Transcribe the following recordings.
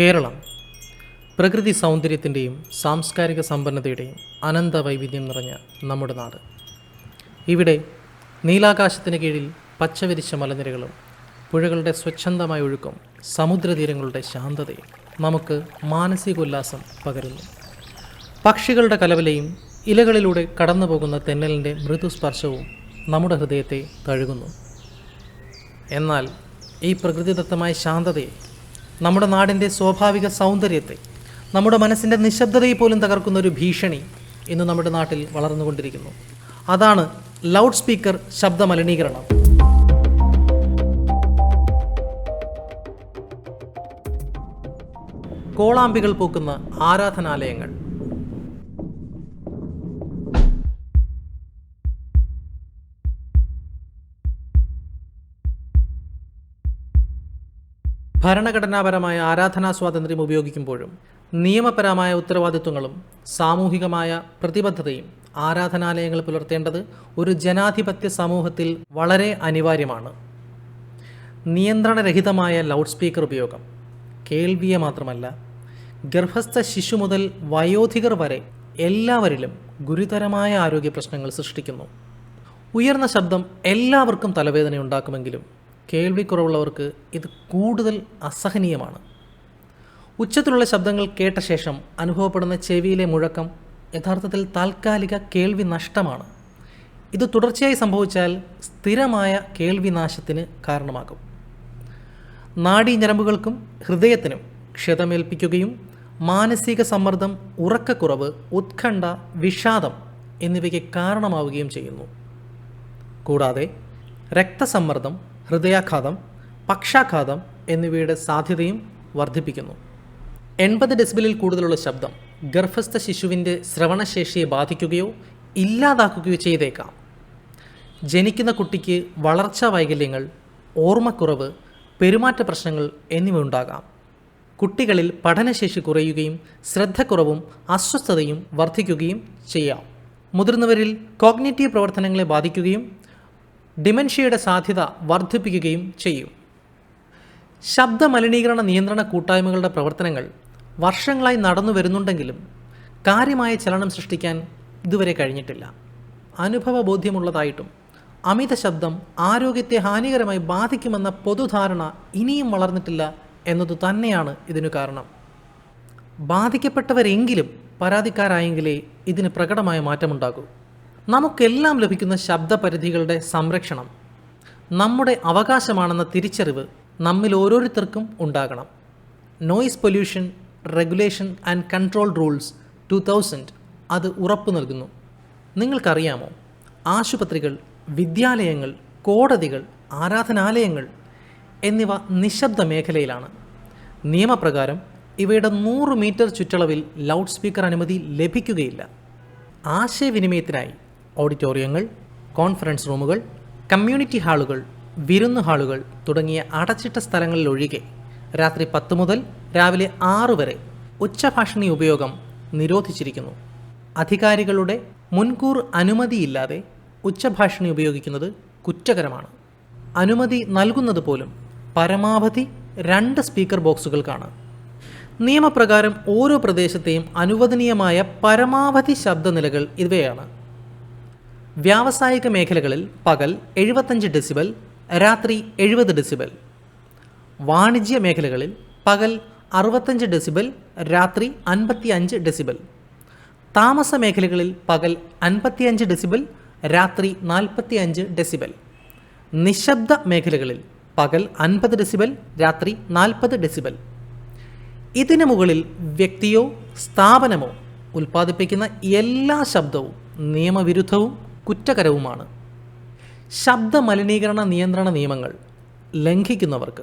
കേരളം പ്രകൃതി സൗന്ദര്യത്തിന്റെയും സാംസ്കാരിക സമ്പന്നതയുടെയും അനന്ത വൈവിധ്യം നിറഞ്ഞ നമ്മുടെ നാട്. ഇവിടെ നീലാകാശത്തിന് കീഴിൽ പച്ചവിരിച്ച മലനിരകളും പുഴകളുടെ സ്വച്ഛന്തമായ ഒഴുക്കും സമുദ്രതീരങ്ങളുടെ ശാന്തതയും നമുക്ക് മാനസികോല്ലാസം പകരുന്നു. പക്ഷികളുടെ കലവലയും ഇലകളിലൂടെ കടന്നു പോകുന്ന തെന്നലിന്റെ മൃദുസ്പർശവും നമ്മുടെ ഹൃദയത്തെ തഴുകുന്നു. എന്നാൽ ഈ പ്രകൃതിദത്തമായ ശാന്തതയെ നമ്മുടെ നാടിന്റെ സ്വാഭാവിക സൗന്ദര്യത്തെ നമ്മുടെ മനസ്സിന്റെ നിശബ്ദതയെ പോലും തകർക്കുന്ന ഒരു ഭീഷണി ഇന്ന് നമ്മുടെ നാട്ടിൽ വളർന്നുകൊണ്ടിരിക്കുന്നു. അതാണ് ലൗഡ് സ്പീക്കർ ശബ്ദ മലിനീകരണം. കോളാമ്പികൾ പൂക്കുന്ന ആരാധനാലയങ്ങൾ. ഭരണഘടനാപരമായ ആരാധനാ സ്വാതന്ത്ര്യം ഉപയോഗിക്കുമ്പോഴും നിയമപരമായ ഉത്തരവാദിത്വങ്ങളും സാമൂഹികമായ പ്രതിബദ്ധതയും ആരാധനാലയങ്ങൾ പുലർത്തേണ്ടത് ഒരു ജനാധിപത്യ സമൂഹത്തിൽ വളരെ അനിവാര്യമാണ്. നിയന്ത്രണരഹിതമായ ലൗഡ് സ്പീക്കർ ഉപയോഗം കേൾവിയെ മാത്രമല്ല ഗർഭസ്ഥ ശിശു മുതൽ വയോധികർ വരെ എല്ലാവരിലും ഗുരുതരമായ ആരോഗ്യ പ്രശ്നങ്ങൾ സൃഷ്ടിക്കുന്നു. ഉയർന്ന ശബ്ദം എല്ലാവർക്കും തലവേദന ഉണ്ടാക്കുമെങ്കിലും കേൾവിക്കുറവുള്ളവർക്ക് ഇത് കൂടുതൽ അസഹനീയമാണ്. ഉച്ചത്തിലുള്ള ശബ്ദങ്ങൾ കേട്ട ശേഷം അനുഭവപ്പെടുന്ന ചെവിയിലെ മുഴക്കം യഥാർത്ഥത്തിൽ താൽക്കാലിക കേൾവി നഷ്ടമാണ് ഇത് തുടർച്ചയായി സംഭവിച്ചാൽ സ്ഥിരമായ കേൾവിനാശത്തിന് കാരണമാകും. നാഡീഞരമ്പുകൾക്കും ഹൃദയത്തിനും ക്ഷതമേൽപ്പിക്കുകയും മാനസിക സമ്മർദ്ദം ഉറക്കക്കുറവ് ഉത്കണ്ഠ വിഷാദം എന്നിവയ്ക്ക് കാരണമാവുകയും ചെയ്യുന്നു. കൂടാതെ രക്തസമ്മർദ്ദം ഹൃദയാഘാതം പക്ഷാഘാതം എന്നിവയുടെ സാധ്യതയും വർദ്ധിപ്പിക്കുന്നു. എൺപത് ഡെസിബിലിൽ കൂടുതലുള്ള ശബ്ദം ഗർഭസ്ഥ ശിശുവിന്റെ ശ്രവണശേഷിയെ ബാധിക്കുകയോ ഇല്ലാതാക്കുകയോ ചെയ്തേക്കാം. ജനിക്കുന്ന കുട്ടിക്ക് വളർച്ചാ വൈകല്യങ്ങൾ ഓർമ്മക്കുറവ് പെരുമാറ്റ പ്രശ്നങ്ങൾ എന്നിവ ഉണ്ടാകാം. കുട്ടികളിൽ പഠനശേഷി കുറയുകയും ശ്രദ്ധക്കുറവും അസ്വസ്ഥതയും വർദ്ധിക്കുകയും ചെയ്യാം. മുതിർന്നവരിൽ കോഗ്നേറ്റീവ് പ്രവർത്തനങ്ങളെ ബാധിക്കുകയും ഡിമെൻഷ്യയുടെ സാധ്യത വർദ്ധിപ്പിക്കുകയും ചെയ്യും. ശബ്ദ മലിനീകരണ നിയന്ത്രണ കൂട്ടായ്മകളുടെ പ്രവർത്തനങ്ങൾ വർഷങ്ങളായി നടന്നു വരുന്നുണ്ടെങ്കിലും കാര്യമായ ചലനം സൃഷ്ടിക്കാൻ ഇതുവരെ കഴിഞ്ഞിട്ടില്ല. അനുഭവ ബോധ്യമുള്ളതായിട്ടും അമിത ശബ്ദം ആരോഗ്യത്തെ ഹാനികരമായി ബാധിക്കുമെന്ന പൊതുധാരണ ഇനിയും വളർന്നിട്ടില്ല എന്നതു തന്നെയാണ് ഇതിനു കാരണം. ബാധിക്കപ്പെട്ടവരെങ്കിലും പരാതിക്കാരായെങ്കിലേ ഇതിന് പ്രകടമായ മാറ്റമുണ്ടാകൂ. നമുക്കെല്ലാം ലഭിക്കുന്ന ശബ്ദപരിധികളുടെ സംരക്ഷണം നമ്മുടെ അവകാശമാണെന്ന തിരിച്ചറിവ് നമ്മിൽ ഓരോരുത്തർക്കും ഉണ്ടാകണം. Noise pollution regulation and control rules two thousand അത് ഉറപ്പു നൽകുന്നു. നിങ്ങൾക്കറിയാമോ? ആശുപത്രികൾ വിദ്യാലയങ്ങൾ കോടതികൾ ആരാധനാലയങ്ങൾ എന്നിവ നിശബ്ദ മേഖലയിലാണ്. നിയമപ്രകാരം ഇവയുടെ നൂറ് മീറ്റർ ചുറ്റളവിൽ ലൗഡ് സ്പീക്കർ അനുമതി ലഭിക്കുകയില്ല. ആശയവിനിമയത്തിനായി ഓഡിറ്റോറിയങ്ങൾ കോൺഫറൻസ് റൂമുകൾ കമ്മ്യൂണിറ്റി ഹാളുകൾ വിരുന്ന് ഹാളുകൾ തുടങ്ങിയ അടച്ചിട്ട സ്ഥലങ്ങളിൽ ഒഴികെ രാത്രി പത്ത് മുതൽ രാവിലെ ആറ് വരെ ഉച്ചഭാഷണി ഉപയോഗം നിരോധിച്ചിരിക്കുന്നു. അധികാരികളുടെ മുൻകൂർ അനുമതിയില്ലാതെ ഉച്ചഭാഷണി ഉപയോഗിക്കുന്നത് കുറ്റകരമാണ്. അനുമതി നൽകുന്നത് പോലും പരമാവധി രണ്ട് സ്പീക്കർ ബോക്സുകൾക്കാണ്. നിയമപ്രകാരം ഓരോ പ്രദേശത്തെയും അനുവദനീയമായ പരമാവധി ശബ്ദനിലകൾ ഇവയാണ്. വ്യാവസായിക മേഖലകളിൽ പകൽ എഴുപത്തഞ്ച് ഡെസിബൽ രാത്രി എഴുപത് ഡെസിബൽ. വാണിജ്യ മേഖലകളിൽ പകൽ അറുപത്തഞ്ച് ഡെസിബൽ രാത്രി അൻപത്തി അഞ്ച് ഡെസിബൽ. താമസ മേഖലകളിൽ പകൽ അൻപത്തിയഞ്ച് ഡെസിബൽ രാത്രി നാൽപ്പത്തി അഞ്ച് ഡെസിബൽ. നിശബ്ദ മേഖലകളിൽ പകൽ അൻപത് ഡെസിബൽ രാത്രി നാൽപ്പത് ഡെസിബൽ. ഇതിനു മുകളിൽ വ്യക്തിയോ സ്ഥാപനമോ ഉൽപ്പാദിപ്പിക്കുന്ന എല്ലാ ശബ്ദവും നിയമവിരുദ്ധവും കുറ്റകരവുമാണ്. ശബ്ദ മലിനീകരണ നിയന്ത്രണ നിയമങ്ങൾ ലംഘിക്കുന്നവർക്ക്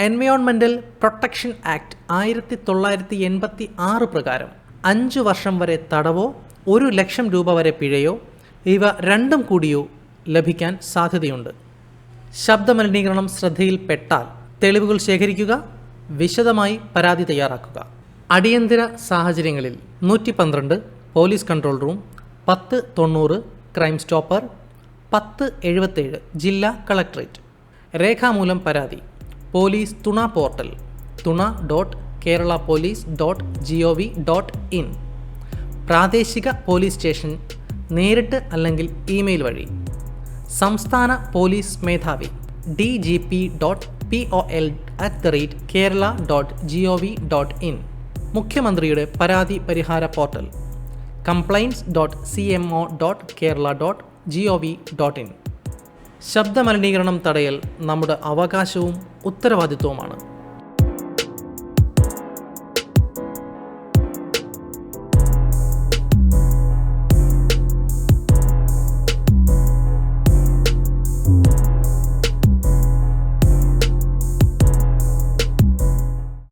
എൻവയോൺമെന്റൽ പ്രൊട്ടക്ഷൻ ആക്ട് ആയിരത്തി തൊള്ളായിരത്തി എൺപത്തി ആറ് പ്രകാരം അഞ്ച് വർഷം വരെ തടവോ ഒരു ലക്ഷം രൂപ വരെ പിഴയോ ഇവ രണ്ടും കൂടിയോ ലഭിക്കാൻ സാധ്യതയുണ്ട്. ശബ്ദമലിനീകരണം ശ്രദ്ധയിൽപ്പെട്ടാൽ തെളിവുകൾ ശേഖരിക്കുക വിശദമായി പരാതി തയ്യാറാക്കുക. അടിയന്തര സാഹചര്യങ്ങളിൽ നൂറ്റി പന്ത്രണ്ട് പോലീസ് കൺട്രോൾ റൂം പത്ത് തൊണ്ണൂറ് ക്രൈം സ്റ്റോപ്പർ പത്ത് എഴുപത്തേഴ് ജില്ലാ കളക്ട്രേറ്റ്. രേഖാമൂലം പരാതി police Thuna portal Thuna dot Kerala police dot G O V dot in. പ്രാദേശിക പോലീസ് സ്റ്റേഷൻ നേരിട്ട് അല്ലെങ്കിൽ ഇമെയിൽ വഴി. സംസ്ഥാന പോലീസ് മേധാവി D G P dot P O L at the rate Kerala dot G O V dot in. മുഖ്യമന്ത്രിയുടെ പരാതി പരിഹാര portal. Complaints dot C M O dot Kerala dot G O V dot in ശബ്ദമലിനീകരണം തടയൽ നമ്മുടെ അവകാശവും ഉത്തരവാദിത്വവുമാണ്.